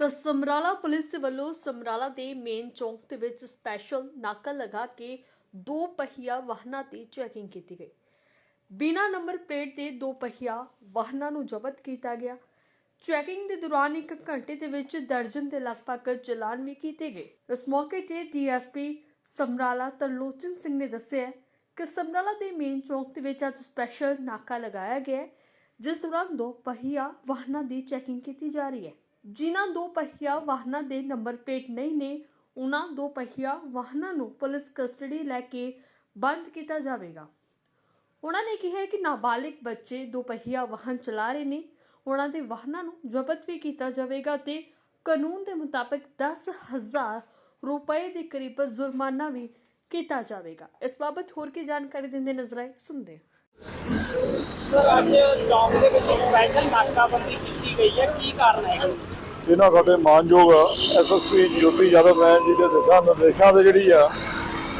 ਤਾਂ ਸਮਰਾਲਾ ਪੁਲਿਸ ਵੱਲੋਂ ਸਮਰਾਲਾ ਦੇ ਮੇਨ ਚੌਂਕ ਦੇ ਵਿੱਚ ਸਪੈਸ਼ਲ ਨਾਕਾ ਲਗਾ ਕੇ ਦੋ ਪਹੀਆ ਵਾਹਨਾਂ ਦੀ ਚੈਕਿੰਗ ਕੀਤੀ ਗਈ। ਬਿਨਾ ਨੰਬਰ ਪਲੇਟ ਦੇ ਦੋ ਪਹੀਆ ਵਾਹਨਾਂ ਨੂੰ ਜ਼ਬਤ ਕੀਤਾ ਗਿਆ। ਚੈਕਿੰਗ ਦੇ ਦੌਰਾਨ ਇੱਕ ਘੰਟੇ ਦੇ ਵਿੱਚ ਦਰਜਨ ਦੇ ਲਗਭਗ ਚਲਾਨ ਵੀ ਕੀਤੇ ਗਏ। ਇਸ ਮੌਕੇ ਤੇ ਡੀਐਸਪੀ ਸਮਰਾਲਾ ਤਰਲੋਚਨ ਸਿੰਘ ਨੇ ਦੱਸਿਆ ਕਿ ਸਮਰਾਲਾ ਦੇ ਮੇਨ ਚੌਂਕ ਦੇ ਵਿੱਚ ਅੱਜ ਸਪੈਸ਼ਲ ਨਾਕਾ ਲਗਾਇਆ ਗਿਆ ਜਿਸ ਦੌਰਾਨ ਦੋ ਪਹੀਆ ਵਾਹਨਾਂ ਦੀ ਚੈਕਿੰਗ ਕੀਤੀ ਜਾ ਰਹੀ ਹੈ। ਜਿਨ੍ਹਾਂ ਦੋ ਪਹੀਆ ਵਾਹਨਾਂ ਦੇ ਨੰਬਰ ਪਲੇਟ ਨਹੀਂ ਨੇ ਉਹਨਾਂ ਦੋ ਪਹੀਆ ਵਾਹਨਾਂ ਨੂੰ ਪੁਲਿਸ ਕਸਟਡੀ ਲੈ ਕੇ ਬੰਦ ਕੀਤਾ ਜਾਵੇਗਾ। ਉਹਨਾਂ ਨੇ ਕਿਹਾ ਕਿ ਨਾਬਾਲਿਗ ਬੱਚੇ ਦੋ ਪਹੀਆ ਵਾਹਨ ਚਲਾ ਰਹੇ ਨੇ ਉਹਨਾਂ ਦੇ ਵਾਹਨਾਂ ਨੂੰ ਜ਼ਬਤ ਵੀ ਕੀਤਾ ਜਾਵੇਗਾ ਤੇ ਕਾਨੂੰਨ ਦੇ ਮੁਤਾਬਕ 10000 ਰੁਪਏ ਦੇ ਕਰੀਬ ਜੁਰਮਾਨਾ ਵੀ ਕੀਤਾ ਜਾਵੇਗਾ। ਇਸ ਬਾਬਤ ਹੋਰ ਕੀ ਜਾਣਕਾਰੀ ਦਿੰਦੇ ਨਜ਼ਰ ਆਏ, ਸੁਣਦੇ ਸਰ, ਅੱਜ ਚੌਂਕ ਦੇ ਵਿੱਚ ਸਪੈਸ਼ਲ ਨਾਕਾਬੰਦੀ ਕੀਤੀ ਗਈ ਹੈ, ਕੀ ਕਾਰਨ ਹੈ ਇਹਨਾਂ ਸਾਡੇ ਮਾਨਯੋਗ ਐਸਐਸਪੀ ਜੋਤੀ ਯਾਦਵ ਜੀ ਦੇ ਦਿਸ਼ਾ ਨਿਰਦੇਸ਼ਾਂ ਦੇ ਜਿਹੜੀ ਆ,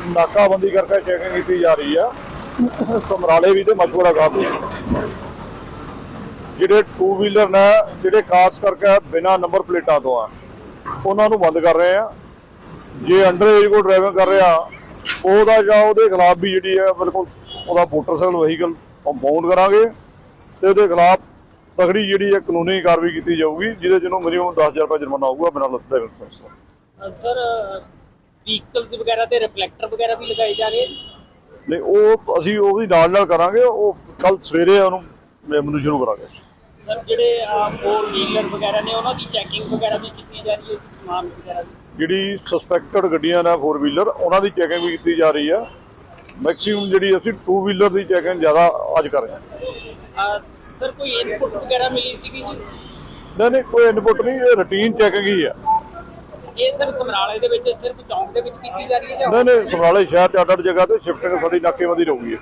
ਨਾਕਾਬੰਦੀ ਕਰਕੇ ਚੈਕਿੰਗ ਕੀਤੀ ਜਾ ਰਹੀ ਆ। ਸਮਰਾਲੇ ਵੀ ਤੇ ਮਸ਼ਹੂਰਾ ਗਾਹ ਵੀ। ਜਿਹੜੇ ਟੂ ਵੀਲਰ ਨੇ, ਜਿਹੜੇ ਖਾਸ ਕਰਕੇ ਬਿਨਾ ਨੰਬਰ ਪਲੇਟਾਂ ਤੋਂ ਆ, ਉਹਨਾਂ ਨੂੰ ਬੰਦ ਕਰ ਰਹੇ ਆ। ਜੇ ਅੰਡਰ ਏਜ ਕੋ ਡਰਾਈਵਿੰਗ ਕਰ ਰਿਹਾ, ਉਹਦਾ ਜਾਂ ਉਹਦੇ ਖਿਲਾਫ ਵੀ ਜਿਹੜੀ ਹੈ ਬਿਲਕੁਲ ਉਹਦਾ ਮੋਟਰਸਾਈਕਲ ਵਹੀਕਲ ਕੰਪਾਊਂਡ ਕਰਾਂਗੇ ਤੇ ਉਹਦੇ ਖਿਲਾਫ ਤਗੜੀ ਜਿਹੜੀ ਹੈ ਕਾਨੂੰਨੀ ਕਾਰਵਾਈ ਕੀਤੀ ਜਾਊਗੀ ਜਿਹਦੇ ਜਿਹਨੂੰ ਮਿਨੀਮਮ 10000 ਰੁਪਏ ਜੁਰਮਾਨਾ ਹੋਊਗਾ ਬਿਨਾਂ ਡਰਾਈਵਿੰਗ ਲਾਇਸੈਂਸ ਦਾ। ਸਰ ਵਹੀਕਲਸ ਵਗੈਰਾ ਤੇ ਰਿਫਲੈਕਟਰ ਵਗੈਰਾ ਵੀ ਲਗਾਏ ਜਾ ਰਹੇ ਨਹੀਂ ਉਹ ਅਸੀਂ ਉਹਦੀ ਨਾਲ ਨਾਲ ਕਰਾਂਗੇ ਉਹ ਕੱਲ ਸਵੇਰੇ ਉਹਨੂੰ ਮੈਨੂੰ ਸ਼ੁਰੂ ਕਰਾਂਗੇ। ਸਰ ਜਿਹੜੇ ਫੋਰ ਵੀਲਰ ਵਗੈਰਾ ਨੇ ਉਹਨਾਂ ਦੀ ਚੈਕਿੰਗ ਵਗੈਰਾ ਵੀ ਕੀਤੀ ਜਾ ਰਹੀ ਹੈ ਸਮਾਨ ਵਗੈਰਾ ਦੀ ਜਿਹੜੀ ਸਸਪੈਕਟਡ ਗੱਡੀਆਂ ਨੇ 4 ਵੀਲਰ ਉਹਨਾਂ ਦੀ ਚੈਕਿੰਗ ਵੀ ਕੀਤੀ ਜਾ ਰਹੀ ਆ। ਮੈਕਸਿਮਮ ਜਿਹੜੀ ਅਸੀਂ 2 ਵੀਲਰ ਦੀ ਚੈਕਿੰਗ ਜ਼ਿਆਦਾ ਅੱਜ ਕਰ ਰਹੇ ਹਾਂ। ਅ, ਸਰ ਕੋਈ ਇਨਪੁਟ ਵਗੈਰਾ ਮਿਲੀ ਸੀਗੀ ਜੀ? ਨਹੀਂ ਨਹੀਂ ਕੋਈ ਇਨਪੁਟ ਨਹੀਂ ਇਹ ਰੂਟੀਨ ਚੈਕਿੰਗ ਹੀ ਆ। ਇਹ ਸਰ ਸਮਰਾਲੇ ਦੇ ਵਿੱਚ ਸਿਰਫ ਚੌਂਕ ਦੇ ਵਿੱਚ ਕੀਤੀ ਜਾ ਰਹੀ ਹੈ ਜਾਂ ਨਹੀਂ ਨਹੀਂ ਸਮਰਾਲੇ ਸ਼ਹਿਰ ਚ ਅੱਡ ਅੱਡ ਜਗ੍ਹਾ ਤੇ ਸ਼ਿਫਟਿੰਗ ਸਾਡੀ ਨਾਕੇਬੰਦੀ ਰਹੂਗੀ।